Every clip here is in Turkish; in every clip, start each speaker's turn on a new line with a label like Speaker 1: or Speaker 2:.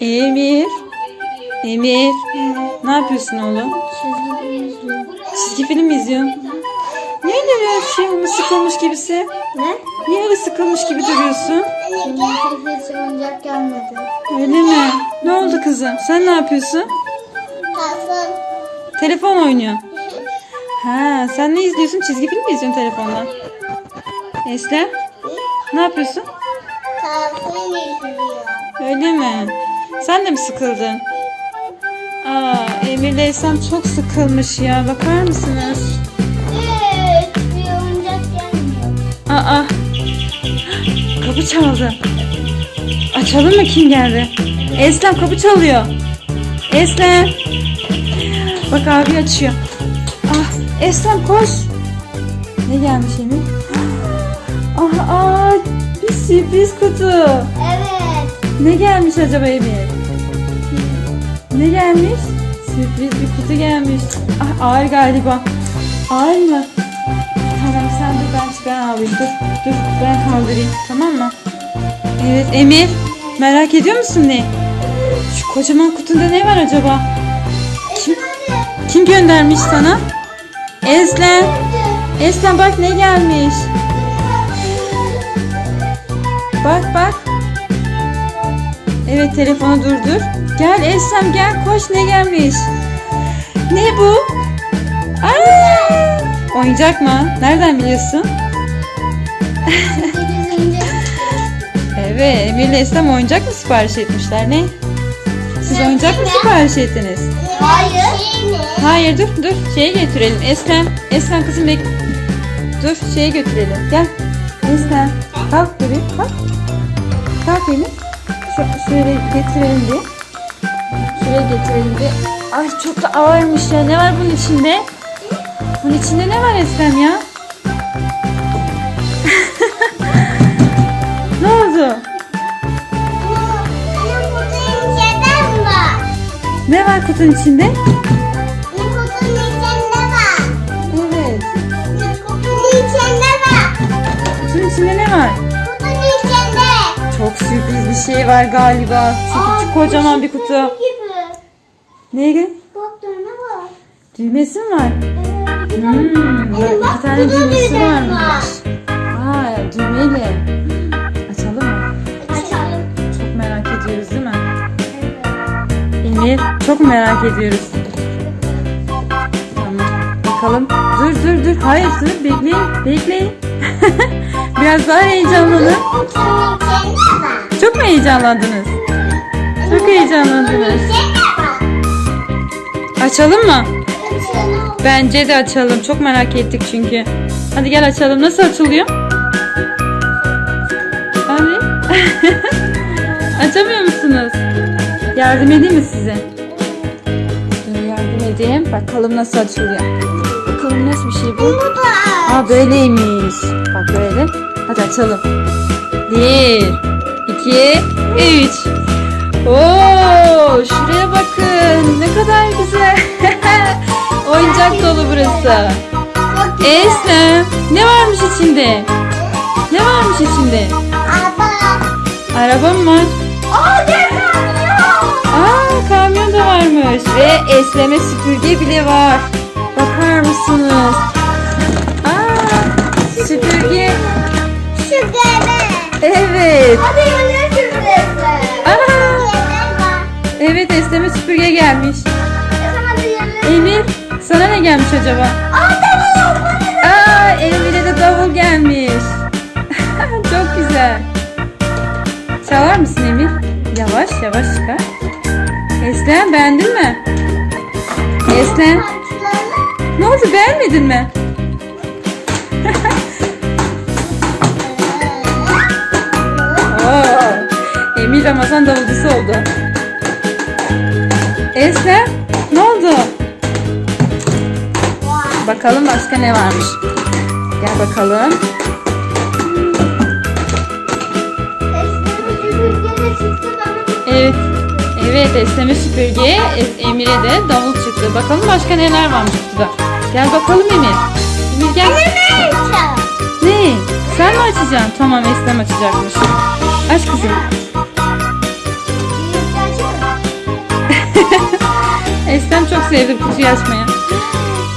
Speaker 1: Emir. Emir. Ne yapıyorsun oğlum?
Speaker 2: Çizgi film izliyorum.
Speaker 1: Çizgi film mi izliyorsun? Niye öyle bir şey mi sıkılmış gibisi?
Speaker 2: Ne?
Speaker 1: Niye öyle sıkılmış gibi duruyorsun?
Speaker 2: Çünkü hiç oyuncak gelmedi.
Speaker 1: Öyle mi? Ne oldu kızım? Sen ne yapıyorsun?
Speaker 2: Kalsın.
Speaker 1: Telefon oynuyorsun. Ha, sen ne izliyorsun? Çizgi film mi izliyorsun telefondan? Eslem, ne yapıyorsun?
Speaker 2: Kalsın izliyor.
Speaker 1: Öyle mi? Sen de mi sıkıldın? Aa, Emir'le Eslem çok sıkılmış ya. Bakar mısınız?
Speaker 2: Evet. Bir oyuncak gelmiyor.
Speaker 1: Aa, kapı çaldı. Açalım mı kim geldi? Eslem kapı çalıyor. Eslem. Bak abi açıyor. Ah, Eslem koş. Ne gelmiş Emir? Ah, aa, bir sürpriz kutu.
Speaker 2: Evet.
Speaker 1: Ne gelmiş acaba Emir? Ne gelmiş? Sürpriz bir kutu gelmiş. Ah, ağır galiba. Ağır mı? Tamam sen dur ben ben alayım. Dur, dur ben kaldırayım. Tamam mı? Evet Emir. Merak ediyor musun ne? Şu kocaman kutuda ne var acaba? Kim, kim göndermiş sana? Eslem. Eslem bak ne gelmiş. Bak bak. Evet telefonu durdur. Gel Eslem gel koş ne gelmiş? Ne bu? Aa, oyuncak mı? Nereden biliyorsun? Evet Emir ile Eslem oyuncak mı sipariş etmişler ne? Siz oyuncak mı sipariş ettiniz?
Speaker 2: Hayır.
Speaker 1: Hayır dur dur şeye getirelim Eslem. Eslem kızım bek. Dur şeye götürelim gel. Eslem kalk buraya kalk. Kalk Emir. Şöyle getirelim diye. Şuraya getirelim. Ay çok da ağırmış ya. Ne var bunun içinde? Bunun içinde ne var Eslem ya? ne oldu? Ne var kutunun içinde?
Speaker 2: Benim kutunun içinde var.
Speaker 1: Evet.
Speaker 2: Kutunun içinde var.
Speaker 1: Kutunun içinde ne var? Şey var galiba. Çünkü çok kocaman bir kutu.
Speaker 2: Gibi.
Speaker 1: Neye?
Speaker 2: Bak var.
Speaker 1: Düğmesi mi var?
Speaker 2: Evet.
Speaker 1: Hmm, bak
Speaker 2: bak,
Speaker 1: iki tane
Speaker 2: burada
Speaker 1: düğmesi
Speaker 2: düğme
Speaker 1: varmış.
Speaker 2: var.
Speaker 1: Aa, düğmeyle. Açalım mı?
Speaker 2: Açalım.
Speaker 1: Çok merak ediyoruz değil mi? Emir, çok merak ediyoruz. Tamam, bakalım. Dur dur dur. Hayır dur, bekleyin, bekleyin. Biraz daha heyecanlanın. Heyecanlandınız? Çok heyecanlandınız. Açalım mı? Bence de açalım. Çok merak ettik çünkü. Hadi gel açalım. Nasıl açılıyor? Hadi. Açamıyor musunuz? Yardım edeyim mi size? Dur yardım edeyim. Bakalım nasıl açılıyor. Bakalım nasıl bir şey bu? Aa böyleymiş. Bak böyle. Hadi açalım. Bir, iki, üç. Oo, şuraya bakın. Ne kadar güzel. Oyuncak dolu burası. Eslem, ne varmış içinde? Ne varmış içinde?
Speaker 2: Araba.
Speaker 1: Araba mı var?
Speaker 2: Aa.
Speaker 1: Aa, kamyon da varmış. Ve esleme süpürge bile var. Bakar mısınız? Aa, süpürge.
Speaker 2: Gene.
Speaker 1: Evet.
Speaker 2: Hadi var.
Speaker 1: evet esleme süpürge gelmiş. Emir, sana ne gelmiş acaba?
Speaker 2: Aa tamam.
Speaker 1: Aa, Emir'e de davul gelmiş. Çok güzel. Çalar mısın Emir? Yavaş yavaş çıkar. Eslem beğendin mi? Eslem ne oldu beğenmedin mi? Emir Ramazan davulcusu oldu. Eslem ne oldu? Bakalım başka ne varmış. Gel bakalım. Evet. Evet esneme süpürge. Emir'e de davul çıktı. Bakalım başka neler varmış kutuda. Gel bakalım Emir. Emir gel. Ne? Sen mi açacaksın? Tamam Eslem açacakmış. Aç kızım. Eslem çok sevdi kutuyu açmaya.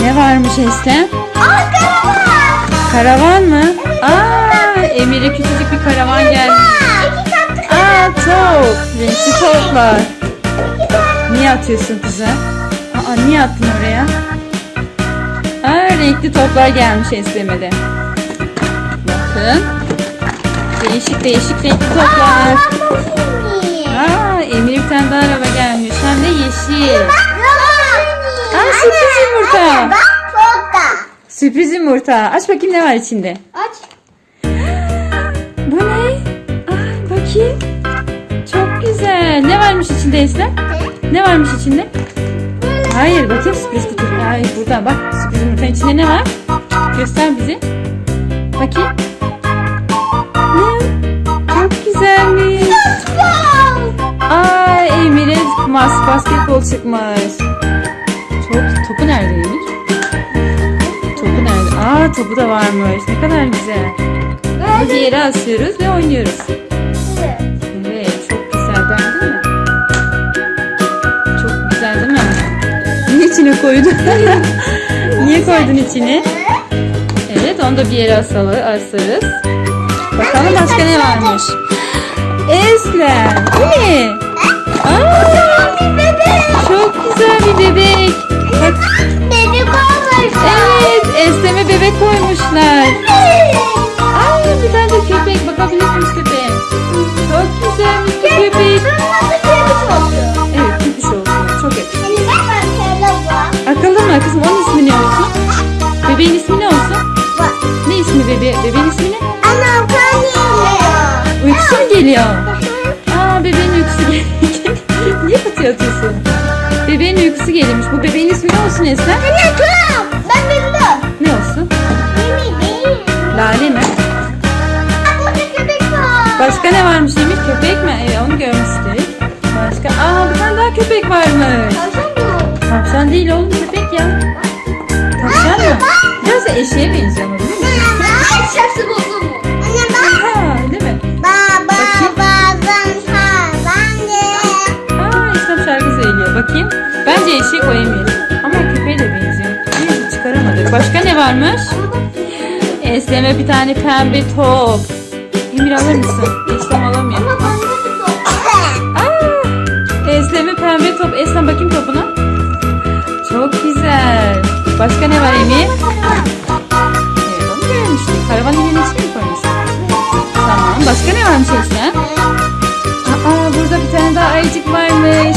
Speaker 1: Ne varmış Eslem?
Speaker 2: Aa karavan.
Speaker 1: Karavan mı? Aa, Emir'e küçücük bir karavan
Speaker 2: katlı
Speaker 1: Aa top. Renkli toplar. Niye atıyorsun kızım? Aa niye attın oraya? Aa renkli toplar gelmiş Eslem'e de. Bakın. Değişik değişik renkli toplar. Aa Emir bir tane daha araba gelmiş. Hem de yeşil. Aa sürpriz yumurta.
Speaker 2: Bak burada.
Speaker 1: Sürpriz yumurta. Aç bakayım ne var içinde.
Speaker 2: Aç.
Speaker 1: Bu ne? Aa bakayım. Çok güzel. Ne varmış içinde Eslem? Ne varmış içinde? Hayır bakayım sürpriz kutu. Hayır burada bak sürpriz yumurtanın içinde ne var? Göster bize. Bakayım. Ne? Çok güzelmiş. Aa Emir'e basketbol çıkmış. Topu nerede Emir? Topu nerede? Aa topu da varmış. Ne kadar güzel. Bunu yere asıyoruz ve oynuyoruz. Evet çok güzel beğendin mi? Çok güzel değil mi? Niye içine koydun? Niye koydun içine? Evet onu da bir yere asalı, asarız. Bakalım başka ne varmış? Eslem. Bu ne? Aa, çok güzel bir bebek. Evet Eslem'e bebek koymuşlar. Aa, bir tane de köpek. Bakabilir miyiz köpeğe? Çok güzelmiş bir köpek. Evet köpüş olsun. Çok yakışıklı. Akıllı mı kızım? Onun ismi ne olsun? Bebeğin ismi ne olsun? Ne ismi bebe? Bebeğin ismi ne? Uykusu mu geliyor? Aa bebeğin uykusu geliyor. Niye kutuya atıyorsun? Bebeğin uykusu geliyormuş. Bu bebeğin ismi ne olsun Eslem? Ne olsun? Lale mi? Başka ne varmış Emir? Köpek mi? Evet onu görmüştük. Başka? Aa bir tane daha köpek varmış. Tavşan değil oğlum köpek ya. Tavşan mı? Biraz da eşeğe benziyor ama değil mi? Ha değil mi? Aa İslam şarkı söylüyor. Bakayım. Bence eşek o Emir. Ama köpeğe de benziyor. Neyse çıkaramadık. Başka ne varmış? Eslem'e bir tane pembe top. Emir alır mısın? Eslem alamıyor. Aa, Eslem'e pembe top. Eslem bakayım topuna. Çok güzel. Başka ne var Emir? Evet onu görmüştük. Karavan evinin içine mi koymuşsun? Tamam. Başka ne varmış Eslem? Aa burada bir tane daha ayıcık varmış.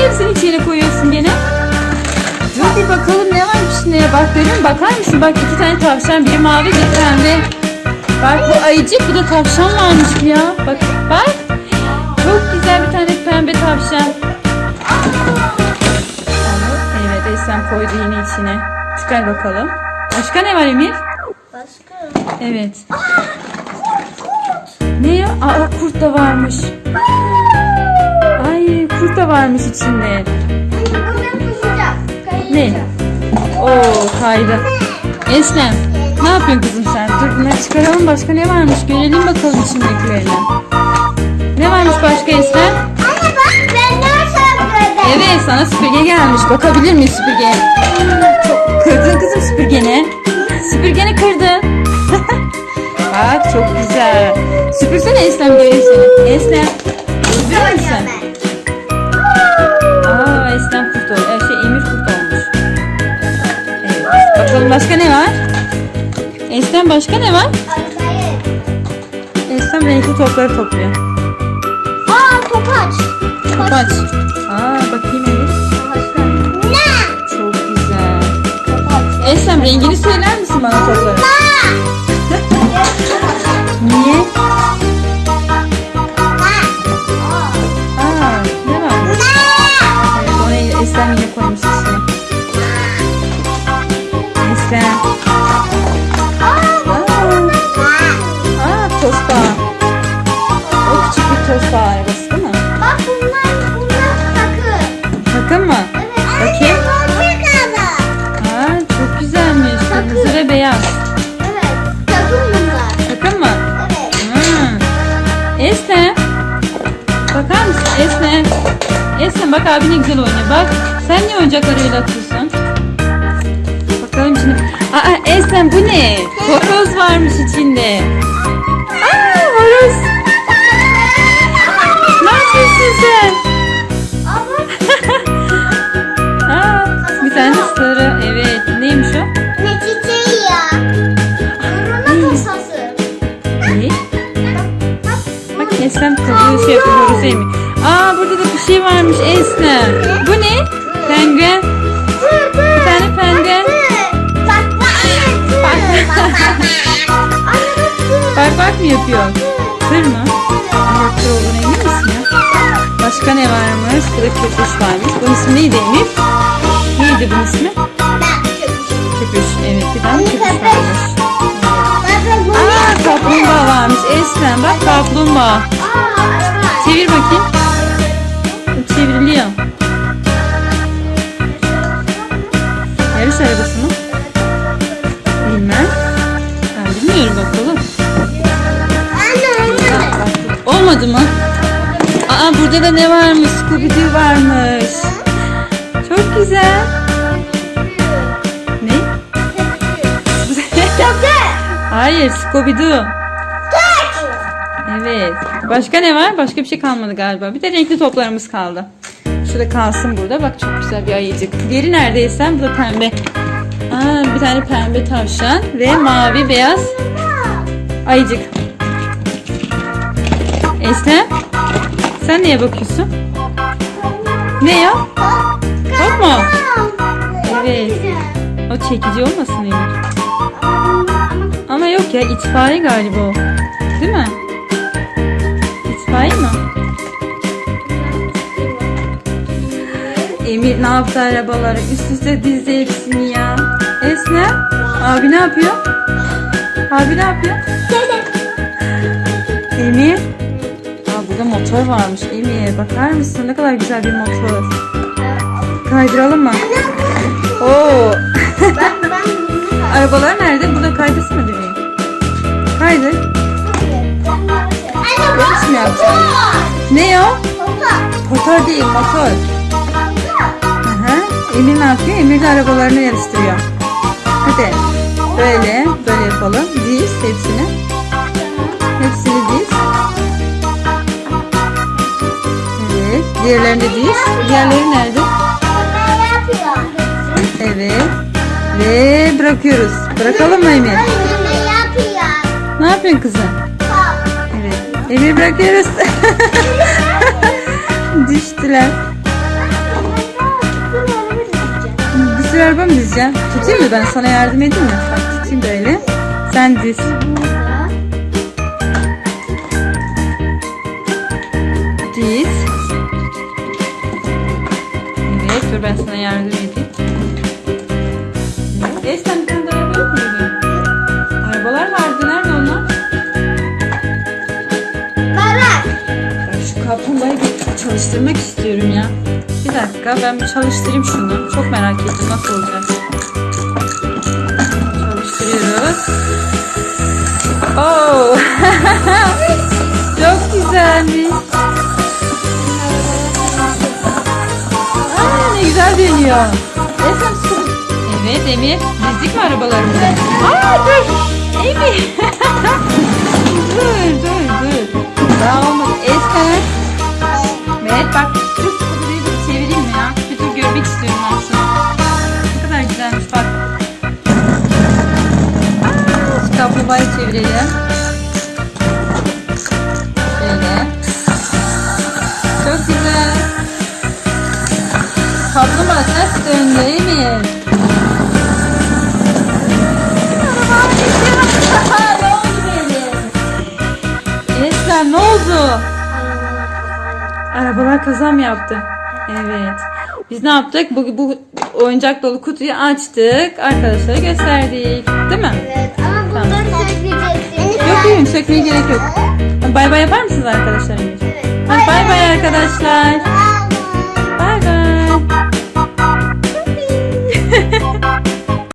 Speaker 1: Niye hepsini içine koyuyorsun gene? Dur bir bakalım ne varmış içinde. Bak musun? Bakar mısın? Bak iki tane tavşan. Biri mavi biri pembe. Bak bu ayıcık bu da tavşan varmış ya. Bak bak. Çok güzel bir tane pembe tavşan. Evet Eslem koydu yine içine. Çıkar bakalım. Başka ne var Emir? Evet. Ne ya? Aa kurt da varmış. Kurt da varmış içinde. Ne? Oo kaydı. Eslem ne yapıyorsun kızım sen? Dur bunları çıkaralım başka ne varmış görelim bakalım içindekilerini. Ne varmış başka Eslem? Evet sana süpürge gelmiş. Bakabilir miyiz süpürgeye? Çok kırdın kızım süpürgeni. Süpürgeni kırdın. Bak çok güzel. Süpürsene Eslem göreyim seni. Eslem. Bakalım başka ne var? Eslem başka ne var? Eslem renkli topları topluyor.
Speaker 2: Aa topaç.
Speaker 1: Top aç. Aa bakayım Emir.
Speaker 2: Ne?
Speaker 1: Çok güzel. Eslem rengini söyler misin bana topları? Niye?
Speaker 2: Bak
Speaker 1: abi ne güzel oynuyor. Bak sen niye oyuncaklarıyla atıyorsun? Bakalım şimdi. Aa Eslem bu ne? Horoz varmış içinde. Aa horoz. Ne yapıyorsun sen? Aa, bir tane sarı. Evet. Neymiş o?
Speaker 2: Ne çiçeği ya? Korona kasası.
Speaker 1: Ne?
Speaker 2: Bak,
Speaker 1: Eslem kazıyor şey yapıyor. Horoz yemiyor. Aa burada da bir şey varmış Eslem. Bu ne? Penguen. Bir tane penguen.
Speaker 2: Bak bak.
Speaker 1: Mı yapıyor? Sır mı? Evet sır olduğuna emin misin ya? Başka ne varmış? Burada köpüş varmış. Bunun ismi neydi Emir? Neydi bunun ismi?
Speaker 2: Köpüş.
Speaker 1: Evet bir tane köpüş varmış. Aa kaplumbağa varmış. Eslem bak kaplumbağa. Çevir bakayım. Çevriliyor. Yarış arabası mı? Bilmem. Ben bilmiyorum bakalım. Olmadı mı? Aa burada da ne varmış? Scooby-Doo varmış. Çok güzel. Ne? Hayır Scooby-Doo. Evet. Başka ne var? Başka bir şey kalmadı galiba. Bir de renkli toplarımız kaldı. Şurada kalsın burada. Bak çok güzel bir ayıcık. Diğeri neredeyse bu da pembe. Aa, bir tane pembe tavşan ve mavi beyaz ayıcık. Eslem sen neye bakıyorsun? Ne ya? Top mu? Evet. O çekici olmasın Emir? Ama yok ya itfaiye galiba o. Değil mi? Emir ne yaptı arabaları? Üst üste dizdi hepsini ya. Eslem. Abi ne yapıyor? Abi ne yapıyor? Emir. Aa, burada motor varmış Emir. Bakar mısın? Ne kadar güzel bir motor. Kaydıralım mı? Oo. Arabalar nerede? Burada kaydırsı mı bebeğim? Kaydır.
Speaker 2: Anne?
Speaker 1: Ne o? Motor değil motor. Emir ne yapıyor? Emir de arabalarını yarıştırıyor. Hadi. Böyle, böyle yapalım. Diz hepsini. Hepsini diz. Evet. Diğerlerini de diz. Diğerleri nerede? Evet. Ve bırakıyoruz. Bırakalım mı Emir? Ne yapıyorsun kızım? Evet. Emir bırakıyoruz. Düştüler. Bir araba mı dizeceğim? Tutayım mı ben? Sana yardım edeyim mi? Bak tutayım böyle. Sen diz. Diz. Evet dur ben sana yardım edeyim. Evet. Sen bir tane de araba yok muydu? Arabalar vardı. Nerede onlar? Ben şu kaplumbağayı çalıştırmak istiyorum dakika ben bir çalıştırayım şunu. Çok merak ettim nasıl olacak. Çalıştırıyoruz. Oo. Çok güzelmiş. Aa, ne güzel dönüyor. Evet Emir. Dizdik mi arabalarımızı? Arabalar kaza mı yaptı? Evet. Biz ne yaptık? Bu, bu oyuncak dolu kutuyu açtık. Arkadaşlara gösterdik. Değil mi? Yok yok sökmeye gerek yok. Bay bay yapar mısınız arkadaşlar? Hadi bay bay arkadaşlar.
Speaker 2: Bye.